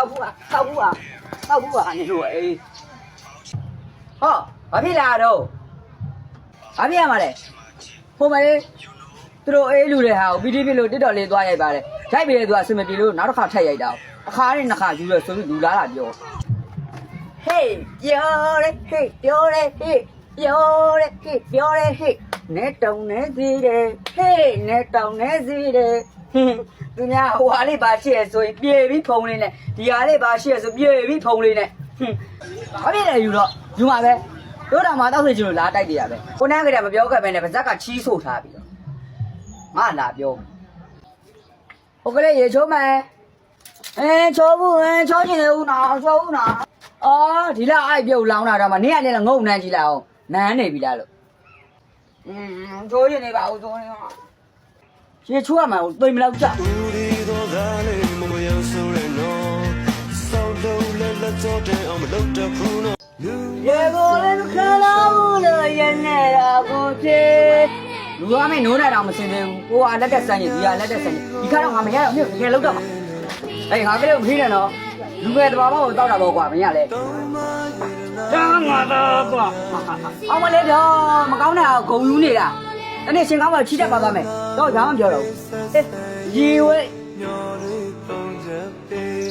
တောက်ဘူးอ่ะတောက်ဘူးอ่ะတောက်ဘူးอ่ะနေလို့အေးဟောဘာဖြစ်လာတော့ဘာဖြစ်ရမှာလဲဟိုမလေးသူတို့အေးလူတွေဟာပီတီပီလို့တစ်တော်လေးသွားရိုက်ပါတယ်ရိုက်ပြီးလေသူကအစင်မပြေလို့နောက်တစ်ခါထပ်ရိုက်တာအခါနဲ့နှစ်ခါယူရဆိုပြီးလူလာတာပြော Hey ပြောရဲ Hey ပြောရဲ Hey ပြောရဲ Hey ပြောရဲ Hey နဲ့တုံနေစီတယ် Hey နဲ့တုံနေစီတယ်ဟင်းသူများဟိုဟာလေးပါရှိရဆိုရင်ပြေပြီးဖုံလေးနဲ့ဒီဟာလေးပါရှိရဆိုပြေပြီးဖုံလေးနဲ့ဟင်းဘာဖြစ်လဲယူတော့ယူမှာပဲတို့တော်မှာတောက်စီချင်လို့လာတိုက်တယ်ရပဲကိုနန်းကလေးမပြောခဲ့ပဲနဲ့ဗဇက်ကချီးဆို့ထားပြီးတော့ငါလာပြောဟိုကလေးရေချိုးမယ်အဲချိုးဘူးအဲချိုးချင်တယ်ဦးနော်ချိုးဦးနော်အော်ဒီလားအိုက်ပြုတ်လောင်းတာတော့မနေ့ကလည်းငုံနှမ်းကြည့်လိုက်အောင်နမ်းနေပြီလားလို့ อืมချိုးရင်နေပါဦးချိုးနေပါရေချိုးရမှာကိုသိမလောက်ကြဦးဒီတော့ဒါလေးမမယောဆိုရနော်စောက်လုံးလက်လက်စောတဲ့အောင်မလုပ်တတ်ဘူးနော်လူရေကိုလည်းခလာဘူးလို့ရနေတာကိုဖြစ်လူကမင်းနိုးနေတော့မစင်သေးဘူးကိုကလက်တက်ဆန်းရင်ဒီကလက်တက်ဆန်းရင်ဒီခါတော့ငါမရတော့မြို့တကယ်လောက်တော့မှာအေးငါကလေးကိုဖိနေတော့လူငယ်တဘာဘောကိုတောက်တာပေါ့ကွာမင်းကလည်းတော့မရနာတန်း ငါတော့ကွာအောင်မလေးတော့မကောင်းတဲ့အောင်ဂုံယူနေတာတနေ့ရှင်ကောင်းမှချီတက်ပါသွားမယ်တော့ကြောင်ပြောတော့အေးရေဝဲညော်လေးပုံချက်ပေး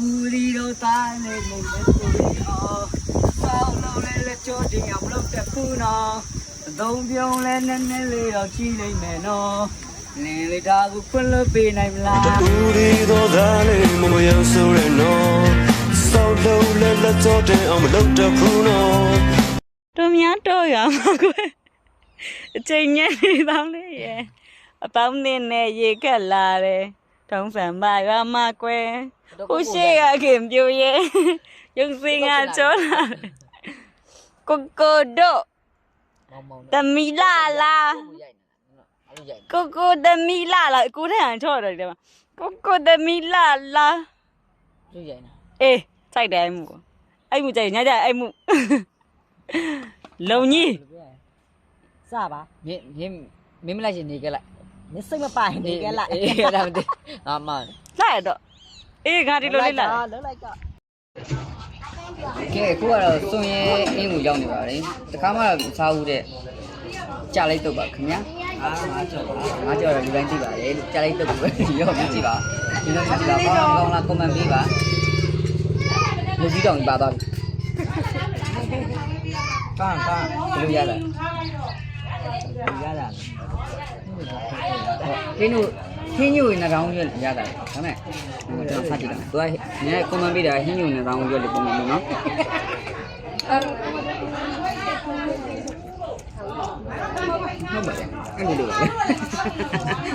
ဦးရီတော့တိုင်းနေနေလက်ကိုရောဆောင်းလုံးလေးလက်ချိုးတင်အောင်မလုပ်တတ်ဘူးနော်အသုံးပြုံးလဲနည်းနည်းလေးတော့ကြီးနိုင်မယ်နော်လင်းလေးဒါကိုခွင့်လို့ပေးနိုင်မလားဦးဒီတော့ဒါလေးမမယောဆိုရနော်စော က်လုံးလက်လက်စောတဲ့အောင်မလုပ်တတ်ဘူးနော်တို့များတော့ရမှာကွယ်အချိန်ညနေပေါင်းလေးရဲ့အပေါင်းနဲ့နဲ့ရေကက်လာတယ်ထုံးစံပါရမှာကွယ်ဟိုရှိကခင်ပြိုရဲ့ရုပ်စင်ကကြောလာတယ်ကိုကိုတို့တမီလာလာကိုကိုတမီလာလာကိုထဲအောင်ချော့တယ်ဒီမှာကိုကိုတမီလာလာတွေ့ရိုင်းတာအေး စိုက်တယ်အဲ့မှုကိုအဲ့မှုကြိုက်ညကြအဲ့မှုလုံကြီးစပါမြင်းမြင်းမင်းမလိုက်ရှင်နေကြလိုက်မစိတ်မပိုင်နေကြလားအေးအဲ့ဒါမသိအာမလာရတော့အေးငါဒီလိုလေးလာလုံးလိုက်ကကဲခုကတော့စွန်ရဲအင်းကိုရောက်နေပါလေတခါမှတော့စားဘူးတဲ့ကြလိုက်တော့ပါခင်ဗျာအာငါကြော်ငါကြော်တော့လူတိုင်းသိပါလေကြလိုက်တော့ပဲရောမြကြည့်ပါဒီလိုကြည့်ပါကောင်းကောင်းလားကွန်မန့်ပေးပါ လူကြီးတောင်ပါသွားပြီကန်းကန်းဘယ်လိုရလဲရတာဟင်းတို့ဟင်းညိုနေတောင်းရွက်ရတာဒါမဲ့ကျွန်တော်ဖတ်ကြည့်တာသူကနည်းကွန်မန့်ပေးတာဟင်းညိုနေတောင်းရွက်လို့ပုံမှန်နော်ဟုတ်ပါရဲ့အဲ့လိုလိုပါ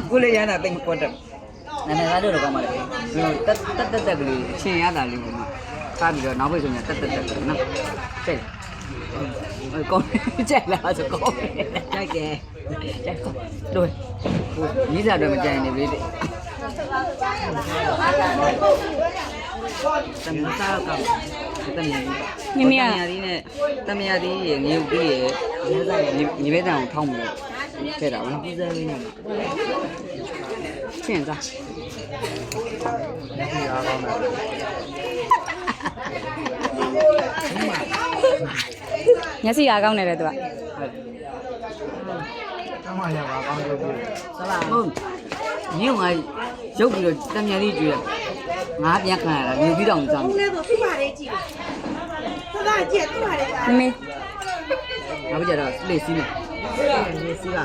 ကိုလည်းရတာတိတ်မကွက်တော့နာနေသားတို့တော့ကောင်းပါလေတက်တက်တက်တက်ကလေးအချင်းရတာလေးကိုမှထား ပြီးတော့နောက်ဘက်ဆိုရင်တက်တက်တက်နော်ကျဲအဲ့ကောင်းကျဲလာဆိုကောင်းကြိုက်တယ်ကြိုက်ကောတို့ဟိုညီးစားတော့မကြိုက်နေပြီလေတမန်စားကောင်းတမန်မြ မရတမယာသီးနဲ့တမယာသီးရဲ့ငရုတ်သီးရဲ့ရဲစားရဲ့ညီဘဲတန်ကိုထောင်းပြီးတော့ထည့်တာပါနော်ပြီးစားလေးနဲ့ချင်းစားမျက်စိအားကောင်းနေတယ်သူကဆလာဟုတ်ညငါရုပ်ပြီးတော့တမယာသီးကျွေးငါပြန်ခံရတာငရုတ်သီးတောင်စားမယ်လည်းသူ့ပါလေးကြည့်သဒါကျက်သူ့ပါလေးကမမေငါပြကြတော့လေစီးမယ်လေစီးပါ